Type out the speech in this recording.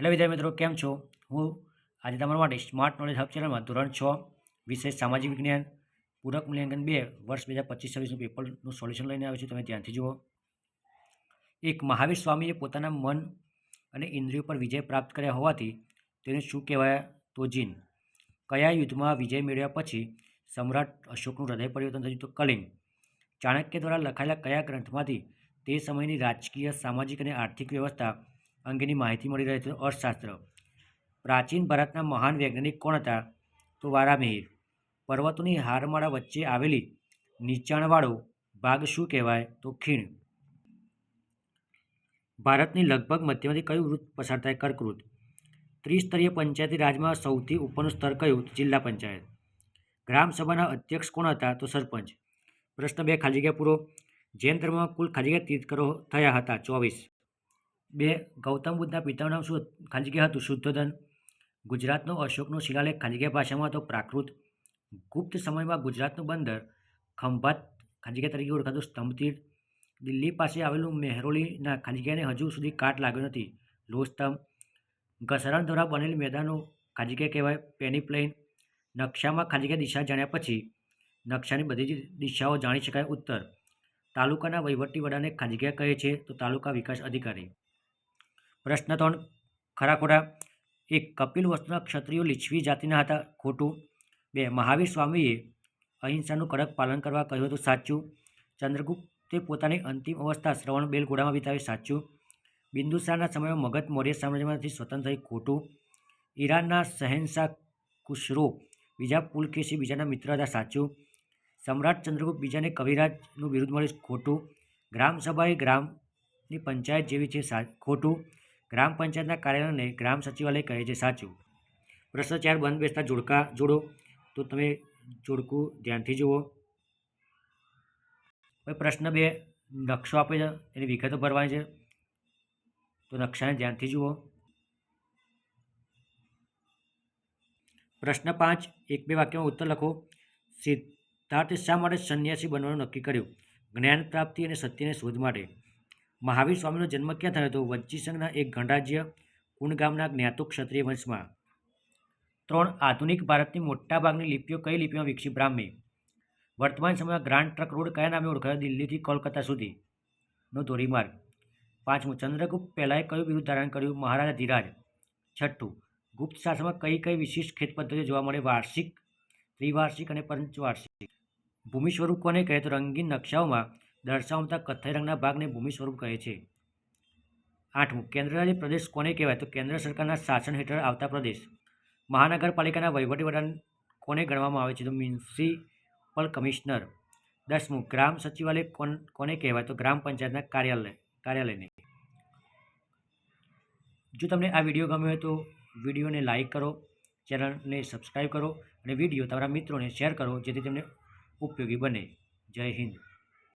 Hello વિદ્યાર્થી મિત્રો, કેમ છો? હું આજે તમારા માટે સ્માર્ટ નોલેજ હબ ચેનલમાં ધોરણ છ, વિષય સામાજિક વિજ્ઞાન, પૂરક મૂલ્યાંકન બે, વર્ષ બે હજાર પચીસ છવ્વીસનું પેપરનું સોલ્યુશન લઈને આવ્યો છું. તમે ધ્યાનથી જુઓ. એક મહાવીર સ્વામીએ પોતાના મન અને ઇન્દ્રિયો પર વિજય પ્રાપ્ત કર્યા હોવાથી તેને શું કહેવાય? તો જીન. કયા યુદ્ધમાં વિજય મેળવ્યા પછી સમ્રાટ અશોકનું હૃદય પરિવર્તન થયું તો કલિંગ. ચાણક્ય દ્વારા લખાયેલા કયા ગ્રંથમાંથી તે સમયની રાજકીય, સામાજિક અને આર્થિક વ્યવસ્થા અંગેની માહિતી મળી રહી છે અર્થશાસ્ત્ર. પ્રાચીન ભારતના મહાન વૈજ્ઞાનિક કોણ હતા? તો વારામિહિર પર્વતોની હારમાળા વચ્ચે આવેલી નીચાણવાળો ભાગ શું કહેવાય? તો ખીણ. ભારતની લગભગ મધ્યમાંથી કયું વૃત્ત પસાર થાય? કર્કવૃત ત્રિસ્તરીય પંચાયતી રાજમાં સૌથી ઉપરનું સ્તર કયું? જિલ્લા પંચાયત. ગ્રામસભાના અધ્યક્ષ કોણ હતા? તો સરપંચ. પ્રશ્ન બે, ખાલી જગ્યા પૂરો. જૈન ધર્મમાં કુલ ખાલી જગ્યા તીર્થકરો થયા હતા. ચોવીસ. બે, ગૌતમ બુદ્ધના પિતાનું નામ શું ખાલી હતું શુદ્ધોધન. ગુજરાતનો અશોકનો શિલાલેખ ખાલી ભાષામાં હતો પ્રાકૃત. ગુપ્ત સમયમાં ગુજરાતનું બંદર ખંભાત ખાલી તરીકે ઓળખાતું સ્તંભતીર્થ. દિલ્હી પાસે આવેલું મહેરોલીના ખાલી હજુ સુધી કાટ લાગ્યો નથી. લોહસ્તંભ. ઘસરણ દ્વારા બનેલી મેદાનો ખાલી કહેવાય પેનીપ્લેન. નકશામાં ખાલી દિશા જાણ્યા પછી નકશાની બધી જ દિશાઓ જાણી શકાય ઉત્તર. તાલુકાના વહીવટી વડાને ખાલી કહે છે તો તાલુકા વિકાસ અધિકારી. પ્રશ્ન ત્રણ. ખરા ખોટા. એક કપિલ વસ્તુના ક્ષત્રિયો લીછવી જાતિના હતા. ખોટું. બે, મહાવીર સ્વામીએ અહિંસાનું કડક પાલન કરવા કહ્યું હતું. સાચું. ચંદ્રગુપ્તે પોતાની અંતિમ અવસ્થા શ્રવણ બેલગોડામાં વિતાવી. સાચું. બિંદુસારના સમયમાં મગધ મૌર્ય સામ્રાજ્યમાંથી સ્વતંત્ર થઈ. ખોટું. ઈરાનના શહેનશાહ ખુશરો બીજા પુલકેશી બીજાના મિત્ર હતા. સાચું. સમ્રાટ ચંદ્રગુપ્ત બીજાને કવિરાજનું બિરુદ મળ્યું. ખોટું. ગ્રામસભાએ ગ્રામની પંચાયત જેવી છે. સા, ખોટું. ગ્રામ પંચાયતના કાર્યાલયને ગ્રામ સચિવાલય કહે છે, સાચું. પ્રશ્ન બંધ બેસતા જોડકા જોડો. તો તમે જોડકું ધ્યાનથી જુઓ. હવે પ્રશ્ન બે, નકશો આપે છે, એની વિગતો ભરવાની છે. તો નકશાને ધ્યાનથી જુઓ. પ્રશ્ન પાંચ, એક બે વાક્યમાં ઉત્તર લખો. સિદ્ધાર્થે શા માટે સંન્યાસી બનવાનું નક્કી કર્યું? જ્ઞાન પ્રાપ્તિ અને સત્યની શોધ માટે. મહાવીર સ્વામીનો જન્મ ક્યાં થયો હતો? વચ્ચી સંઘના એક ગણરાજ્ય કુંડ ગામના જ્ઞાતો ક્ષત્રિય વંશમાં. ત્રણ આધુનિક ભારતની મોટાભાગની લિપિઓ કઈ લિપિમાં વિકસી? બ્રાહ્મી. વર્તમાન સમયમાં ગ્રાન્ડ ટ્રક રોડ કયા નામે ઓળખાયો? દિલ્હીથી કોલકાતા સુધી. નો ધોરીમાર્ગ. પાંચમું, ચંદ્રગુપ્ત પહેલાંએ કયું બિરુદ ધારણ કર્યું? મહારાજા ધીરાજ. છઠ્ઠું, ગુપ્ત શાસનમાં કઈ કઈ વિશિષ્ટ ખેત પદ્ધતિઓ જોવા મળે? વાર્ષિક, ત્રિવાર્ષિક અને પંચવાર્ષિક. ભૂમિ સ્વરૂપ કોને કહે તો? રંગીન નકશાઓમાં દર્શાવતા કથ્થઈ રંગના ભાગને ભૂમિ સ્વરૂપ કહે છે. આઠમું, કેન્દ્રશાસિત પ્રદેશ કોને કહેવાય? તો કેન્દ્ર સરકારના શાસન હેઠળ આવતા પ્રદેશ. મહાનગરપાલિકાના વહીવટી વડા કોને ગણવામાં આવે છે? તો મ્યુનિસિપલ કમિશનર. દસમું, ગ્રામ સચિવાલય કોણ કોને કહેવાય? તો ગ્રામ પંચાયતના કાર્યાલય, કાર્યાલયને. જો તમને આ વીડિયો ગમ્યો હોય તો વિડીયોને લાઈક કરો, ચેનલને સબસ્ક્રાઈબ કરો અને વીડિયો તમારા મિત્રોને શેર કરો, જેથી તેમને ઉપયોગી બને. જય હિન્દ.